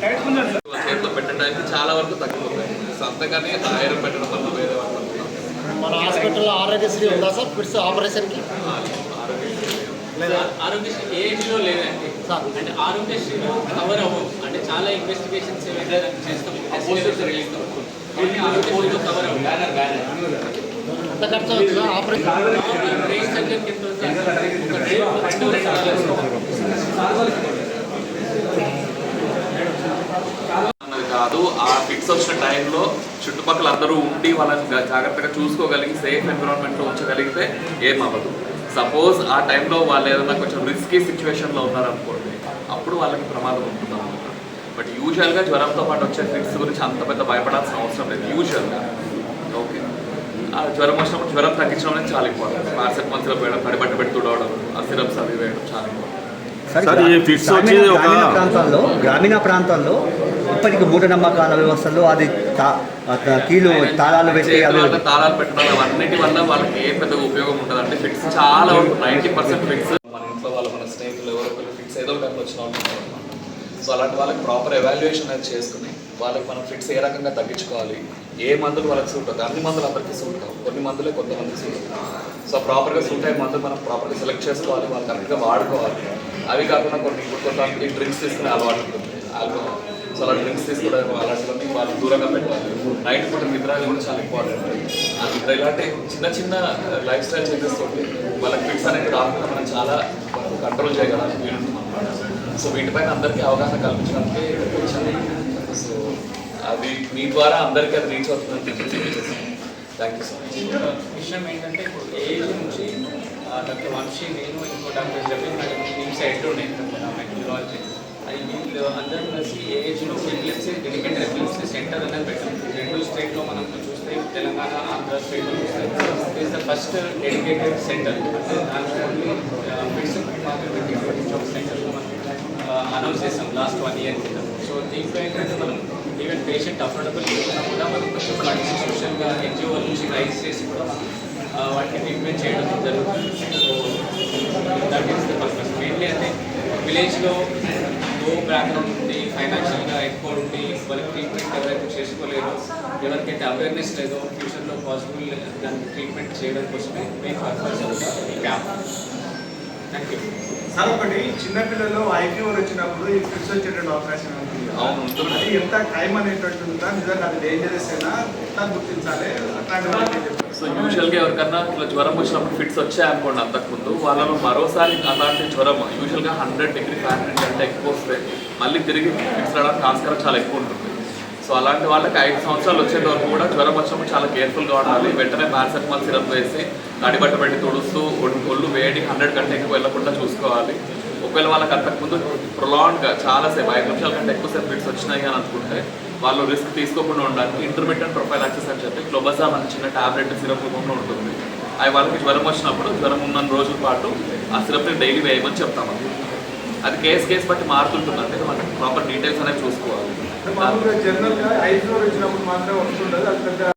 చేతిలో పెట్టడానికి చాలా వరకు తగ్గిపోతాయి. సో అంతేగాని ఐరన్ పెట్టడం వల్ల వేరే మన హాస్పిటల్లో ఆరోగ్యశ్రీ ఉందా సార్? ఫిట్స్ ఆపరేషన్కి? ఆరోగ్యశ్రీ ఏ ఏజ్లో లేదండి. అంటే ఆరోగ్యశ్రీలో కవర్ అవ్వవు. అంటే చాలా ఇన్వెస్టిగేషన్స్ ఏవైతే చేస్తాం ఆరోగ్యశ్రీలో కవర్ అవ్వవు. ఎంత ఖర్చు అవుతుందా ఆపరేషన్ అవుతుంది? ఒక డే రెండు లక్షలు అన్నది కాదు వచ్చిన టైంలో చుట్టుపక్కల అందరూ ఉండి వాళ్ళని జాగ్రత్తగా చూసుకోగలిగి సేఫ్ ఎన్విరాన్మెంట్లో ఉంచగలిగితే ఏం అవ్వదు. సపోజ్ ఆ టైంలో వాళ్ళు ఏదైనా కొంచెం రిస్కీ సిచ్యువేషన్లో ఉన్నారనుకోండి అప్పుడు వాళ్ళకి ప్రమాదం ఉంటుంది బట్ యూజువల్గా జ్వరంతో పాటు వచ్చే ఫిట్స్ గురించి అంత పెద్ద భయపడాల్సిన అవసరం లేదు యూజువల్గా ఓకే ఆ జ్వరం వచ్చినప్పుడు జ్వరం తగ్గించడం అనేది చాలా ఇంపార్టెంట్ పారాసెటమాల్ సిరప్ వేయడం తడిబట్ట పెట్టి తుడవడం ఆ సిరప్స్ అవి వేయడం చాలా ఇంపార్టెంట్ గ్రామీణ ప్రాంతాల్లో ఇప్పటికి మూఢనమ్మకాల వ్యవస్థల్లో అది కీలు తాళాలు పెట్టి తాళాలు పెట్టడం అవన్నిటి వల్ల వాళ్ళకి ఏ పెద్దగా ఉపయోగం ఉంటుంది అంటే ఫిట్స్ చాలా వరకు నైంటీ పర్సెంట్ ఫిట్స్ మన ఇంట్లో వాళ్ళ మన స్నేహితులు ఎవరో ఒకరు ఫిట్స్ ఏదో ఒకటి వచ్చిన వాళ్ళు. సో అలాంటి వాళ్ళకి ప్రాపర్ ఎవాల్యుయేషన్ అనేది చేసుకుని వాళ్ళకి మనం ఫిట్స్ ఏ రకంగా తగ్గించుకోవాలి. ఏ మందులు వాళ్ళకి సూట్ అవుతాయి? అన్ని మందులు అందరికీ సూట్ కావు కొన్ని మందులే కొంతమందికి సూట్ అవుతాయి. సో ప్రాపర్గా సూట్ అయ్యే మందులు మనం ప్రాపర్గా సెలెక్ట్ చేసుకోవాలి వాళ్ళు కరెక్ట్గా వాడుకోవాలి. అవి కాకుండా కొన్ని ఇప్పుడు కొంతమంది డ్రింక్స్ తీసుకునే అలవాటు ఉంటుంది. ఆల్కహాల్. సో అలా డ్రింక్స్ తీసుకోవడం అలాంటివన్నీ వాళ్ళు దూరంగా పెట్టాలి. నైట్ పూట నిద్ర కూడా చాలా ఇంపార్టెంట్ ఆ నిద్ర ఇలాంటి చిన్న చిన్న లైఫ్ స్టైల్ చేంజెస్ తోటి వాళ్ళకి ఫిట్స్ అనేది రాకుండా మనం చాలా కంట్రోల్ చేయగలం. వీలుంటుంది అనమాట సో వీటిపైన అందరికీ అవగాహన కల్పించడానికి ఇక్కడికి వచ్చాను సో అది మీ ద్వారా అందరికీ అది రీచ్ అవుతుందని థ్యాంక్ యూ సో మచ్ విషయం ఏంటంటే ఇప్పుడు ఏజ్ నుంచి డాక్టర్ వంశీ నేను ఇంకో doctor Jabir madam team side ఉండే ఐ మీన్ అందరం కలిసి ఏ ఏజ్లో ఎపిలెప్సీ డెడికేటెడ్ ఎపిలెప్సీ సెంటర్ అనేది పెట్టాం. రెండు స్టేట్లో మనం చూస్తే తెలంగాణ ఆంధ్ర స్టేట్లో చూస్తే is the first dedicated centre అంటే దాంట్లో ఓన్లీ ఫిట్స్ మాత్రం డెడికేటెడ్ ఒక సెంటర్లో మనం అనౌన్స్ చేసాం లాస్ట్ వన్ ఇయర్ కింద. సో దీంట్లో ఏంటంటే మనం ఈవెన్ పేషెంట్ అఫోర్డబుల్ లేకున్నా కూడా మనం కొంచెం ఫండ్స్ సోషల్గా ఎన్జిఓ నుంచి రైజ్ చేసి కూడా వాటిని ట్రీట్మెంట్ చేయడం జరుగుతుంది. So that is the purpose mainly అంటే విలేజ్లో లో బ్యాక్గ్రౌండ్ ఉండి ఫైనాన్షియల్గా ఎక్కువ ఉండి వాళ్ళకి ట్రీట్మెంట్ ఎవరైతే చేసుకోలేరో ఎవరికైతే అవేర్నెస్ లేదో ఫ్యూచర్లో పాసిబుల్ దానికి ట్రీట్మెంట్ చేయడం కోసమే మెయిన్ పర్పస్ ఈ క్యాంప్ థ్యాంక్ యూ సార్ ఒకటి చిన్నపిల్లలు ఐఫీవర్ వచ్చినప్పుడు ఈ ఫిట్స్ వచ్చేటువంటి అవకాశం ఉంటుంది. అవును, ఎంత టైం అనేటువంటి ఉందా? నిజంగా అది డేంజరస్ అయినా ఎట్లా గుర్తించాలి? అట్లాంటి యూజువల్గా ఎవరికన్నా ఇట్లా జ్వరం వచ్చినప్పుడు ఫిట్స్ వచ్చాయనుకోండి అంతకుముందు వాళ్ళలో మరోసారి అలాంటి జ్వరం యూజువల్గా హండ్రెడ్ డిగ్రీ ఫ్యారెన్హీట్ కంటే ఎక్కువ వస్తే మళ్ళీ తిరిగి ఫిట్స్ రావడానికి ఆస్కారం చాలా ఎక్కువ ఉంటుంది. సో అలాంటి వాళ్ళకి ఐదు సంవత్సరాలు వచ్చేంత వరకు కూడా జ్వరం వచ్చినప్పుడు చాలా కేర్ఫుల్గా ఉండాలి. వెంటనే పారాసెటమాల్ సిరప్ వేసి తడిబట్ట పెట్టి తుడుస్తూ ఒళ్ళు ఒళ్ళు వేడి హండ్రెడ్ కంటే ఎక్కువ వెళ్ళకుండా చూసుకోవాలి. ఒకవేళ వాళ్ళకి అంతకుముందు ప్రొలాండ్గా చాలాసేపు ఐదు నిమిషాల కంటే ఎక్కువసేపు ఫిట్స్ వచ్చినాయి అని అనుకుంటే వాళ్ళు రిస్క్ తీసుకోకుండా ఉండడానికి ఇంటర్మీడియట్ ప్రొఫైల్ యాక్సెస్ అని చెప్పి క్లోబజామ్ మన చిన్న టాబ్లెట్ సిరప్ రూపంలో ఉంటుంది. అవి వాళ్ళకి జ్వరం వచ్చినప్పుడు జ్వరం ఉన్న రోజుల పాటు ఆ సిరప్ని డైలీ వేయమని చెప్తాం అది కేసు కేసు బట్టి మారుతుంటుంది అంటే మనకి ప్రాపర్ డీటెయిల్స్ అనేవి చూసుకోవాలి. జనరల్గా ఐఫీవర్ వచ్చినప్పుడు మాత్రమే వస్తుండదు